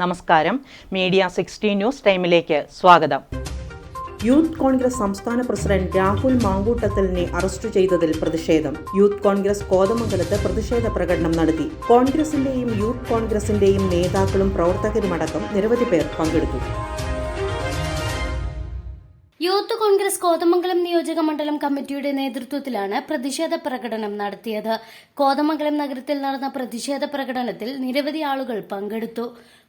നമസ്കാരം. Media sixty news ടൈമിലേക്ക് സ്വാഗതം. യൂത്ത് കോൺഗ്രസ് സംസ്ഥാന പ്രസിഡന്റ് രാഹുൽ മാങ്കൂട്ടത്തലിനെ അറസ്റ്റ് ചെയ്തതിൽ പ്രതിഷേധം. യൂത്ത് കോൺഗ്രസ് കോതമംഗലത്ത് പ്രതിഷേധ പ്രകടനം നടത്തി. കോൺഗ്രസിന്റെയും യൂത്ത് കോൺഗ്രസിന്റെയും നേതാക്കളും പ്രവർത്തകരുമടക്കം നിരവധി പേർ പങ്കെടുത്തു. യൂത്ത് കോൺഗ്രസ് കോതമംഗലം നിയോജക മണ്ഡലം കമ്മിറ്റിയുടെ നേതൃത്വത്തിലാണ് പ്രതിഷേധ പ്രകടനം നടത്തിയത്. കോതമംഗലം നഗരത്തിൽ നടന്ന പ്രതിഷേധ പ്രകടനത്തിൽ നിരവധി ആളുകൾ പങ്കെടുത്തു.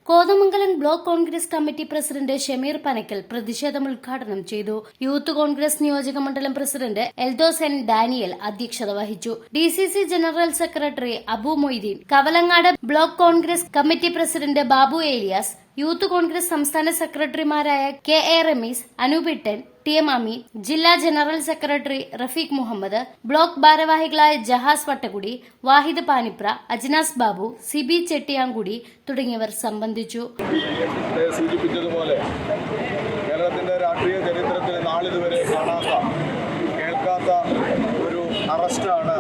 Kothamangalam block Congress committee president Shameer Panakkal പ്രതിഷേധം ഉദ്ഘാടനം ചെയ്തു. യൂത്ത് കോൺഗ്രസ് നിയോജക മണ്ഡലം പ്രസിഡന്റ് എൽദോസ് എൻ ഡാനിയൽ അധ്യക്ഷത വഹിച്ചു. D C C general secretary Abu Moideen Kavalangad block Congress committee president Babu Elias youth Congress സംസ്ഥാന സെക്രട്ടറിമാരായ K A Ramees Anoopittan T M Ameen ജില്ലാ general secretary Rafeeq Muhammad block ഭാരവാഹികളായ ജഹാസ് വട്ടകുടി വാഹിദ് Panipra Ajnas Babu C B Chettiyankudi തുടങ്ങിയവർ സംബന്ധിച്ചു. സൂചിപ്പിച്ചതുപോലെ കേരളത്തിന്റെ രാഷ്ട്രീയ ചരിത്രത്തിൽ നാളിതുവരെ കാണാത്ത കേൾക്കാത്ത ഒരു അറസ്റ്റാണ്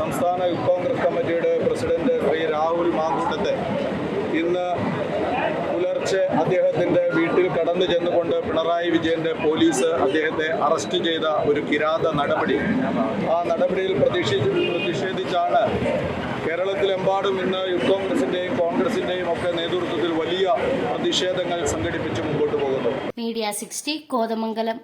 സംസ്ഥാന യൂത്ത് കോൺഗ്രസ് കമ്മിറ്റിയുടെ പ്രസിഡന്റ് ശ്രീ രാഹുൽ മാങ്കൂട്ടത്തെ. ഇന്ന് പുലർച്ചെ അദ്ദേഹത്തിന്റെ വീട്ടിൽ കടന്നു ചെന്നുകൊണ്ട് പിണറായി വിജയന്റെ പോലീസ് അദ്ദേഹത്തെ അറസ്റ്റ് ചെയ്ത ഒരു കിരാത നടപടി. ആ നടപടിയിൽ പ്രതിഷേധി പ്രതിഷേധിച്ചാണ് കേരളത്തിലെമ്പാടും ഇന്ന് യൂത്ത് കോൺഗ്രസിന്റെയും കോൺഗ്രസിന്റെയും ഒക്കെ നേതൃത്വത്തിൽ വലിയ പ്രതിഷേധങ്ങൾ സംഘടിപ്പിച്ച് മുമ്പോട്ട് പോകുന്നു മീഡിയ സിക്സ്റ്റി കോതമംഗലം.